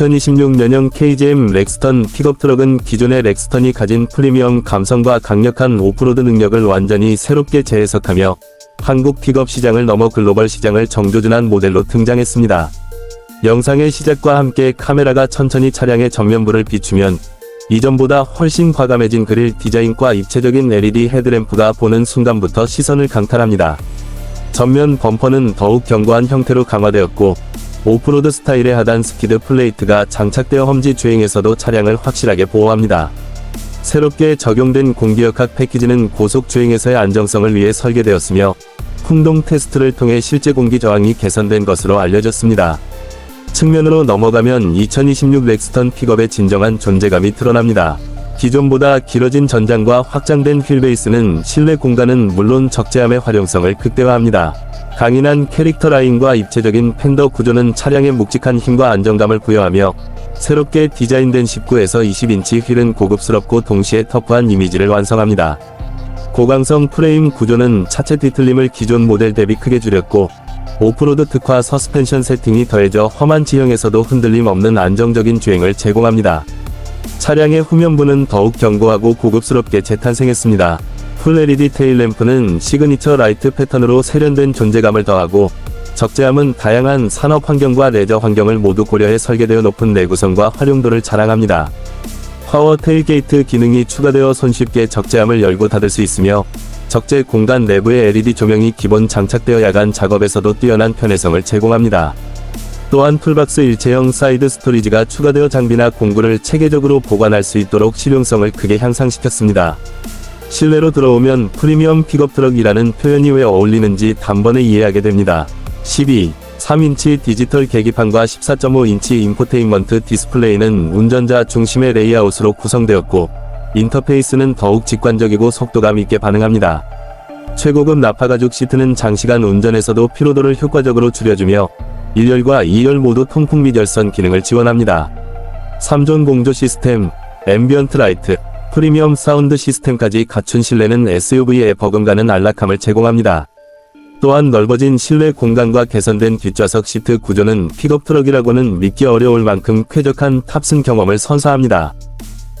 2026 년형 KGM 렉스턴 픽업 트럭은 기존의 렉스턴이 가진 프리미엄 감성과 강력한 오프로드 능력을 완전히 새롭게 재해석하며 한국 픽업 시장을 넘어 글로벌 시장을 정조준한 모델로 등장했습니다. 영상의 시작과 함께 카메라가 천천히 차량의 전면부를 비추면 이전보다 훨씬 과감해진 그릴 디자인과 입체적인 LED 헤드램프가 보는 순간부터 시선을 강탈합니다. 전면 범퍼는 더욱 견고한 형태로 강화되었고 오프로드 스타일의 하단 스키드 플레이트가 장착되어 험지 주행에서도 차량을 확실하게 보호합니다. 새롭게 적용된 공기역학 패키지는 고속 주행에서의 안정성을 위해 설계되었으며 풍동 테스트를 통해 실제 공기 저항이 개선된 것으로 알려졌습니다. 측면으로 넘어가면 2026 렉스턴 픽업의 진정한 존재감이 드러납니다. 기존보다 길어진 전장과 확장된 휠베이스는 실내 공간은 물론 적재함의 활용성을 극대화합니다. 강인한 캐릭터 라인과 입체적인 팬더 구조는 차량의 묵직한 힘과 안정감을 부여하며 새롭게 디자인된 19에서 20인치 휠은 고급스럽고 동시에 터프한 이미지를 완성합니다. 고강성 프레임 구조는 차체 뒤틀림을 기존 모델 대비 크게 줄였고 오프로드 특화 서스펜션 세팅이 더해져 험한 지형에서도 흔들림 없는 안정적인 주행을 제공합니다. 차량의 후면부는 더욱 견고하고 고급스럽게 재탄생했습니다. 풀 LED 테일 램프는 시그니처 라이트 패턴으로 세련된 존재감을 더하고 적재함은 다양한 산업 환경과 레저 환경을 모두 고려해 설계되어 높은 내구성과 활용도를 자랑합니다. 파워 테일게이트 기능이 추가되어 손쉽게 적재함을 열고 닫을 수 있으며 적재 공간 내부에 LED 조명이 기본 장착되어 야간 작업에서도 뛰어난 편의성을 제공합니다. 또한 풀박스 일체형 사이드 스토리지가 추가되어 장비나 공구를 체계적으로 보관할 수 있도록 실용성을 크게 향상시켰습니다. 실내로 들어오면 프리미엄 픽업 트럭이라는 표현이 왜 어울리는지 단번에 이해하게 됩니다. 12. 3인치 디지털 계기판과 14.5인치 인포테인먼트 디스플레이는 운전자 중심의 레이아웃으로 구성되었고 인터페이스는 더욱 직관적이고 속도감 있게 반응합니다. 최고급 나파 가죽 시트는 장시간 운전에서도 피로도를 효과적으로 줄여주며 1열과 2열 모두 통풍 및 열선 기능을 지원합니다. 3존 공조 시스템, 앰비언트 라이트, 프리미엄 사운드 시스템까지 갖춘 실내는 SUV의 버금가는 안락함을 제공합니다. 또한 넓어진 실내 공간과 개선된 뒷좌석 시트 구조는 픽업 트럭이라고는 믿기 어려울 만큼 쾌적한 탑승 경험을 선사합니다.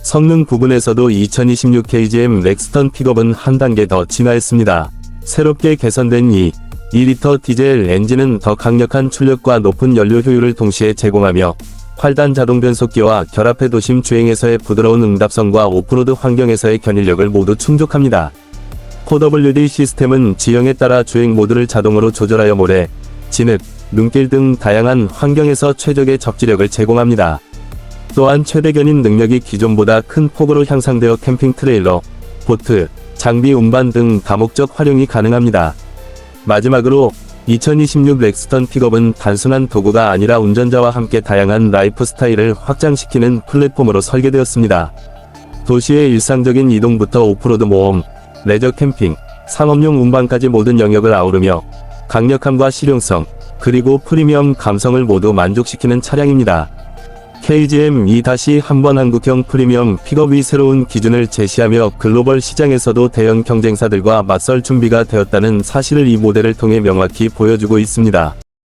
성능 부분에서도 2026 KGM 렉스턴 픽업은 한 단계 더 진화했습니다. 새롭게 개선된 이 2리터 디젤 엔진은 더 강력한 출력과 높은 연료 효율을 동시에 제공하며 8단 자동 변속기와 결합해 도심 주행에서의 부드러운 응답성과 오프로드 환경에서의 견인력을 모두 충족합니다. 4WD 시스템은 지형에 따라 주행 모드를 자동으로 조절하여 모래, 진흙, 눈길 등 다양한 환경에서 최적의 적지력을 제공합니다. 또한 최대 견인 능력이 기존보다 큰 폭으로 향상되어 캠핑 트레일러, 보트, 장비 운반 등 다목적 활용이 가능합니다. 마지막으로 2026 렉스턴 픽업은 단순한 도구가 아니라 운전자와 함께 다양한 라이프 스타일을 확장시키는 플랫폼으로 설계되었습니다. 도시의 일상적인 이동부터 오프로드 모험, 레저 캠핑, 상업용 운반까지 모든 영역을 아우르며 강력함과 실용성, 그리고 프리미엄 감성을 모두 만족시키는 차량입니다. KGM 2-한번 한국형 프리미엄 픽업이 새로운 기준을 제시하며 글로벌 시장에서도 대형 경쟁사들과 맞설 준비가 되었다는 사실을 이 모델을 통해 명확히 보여주고 있습니다.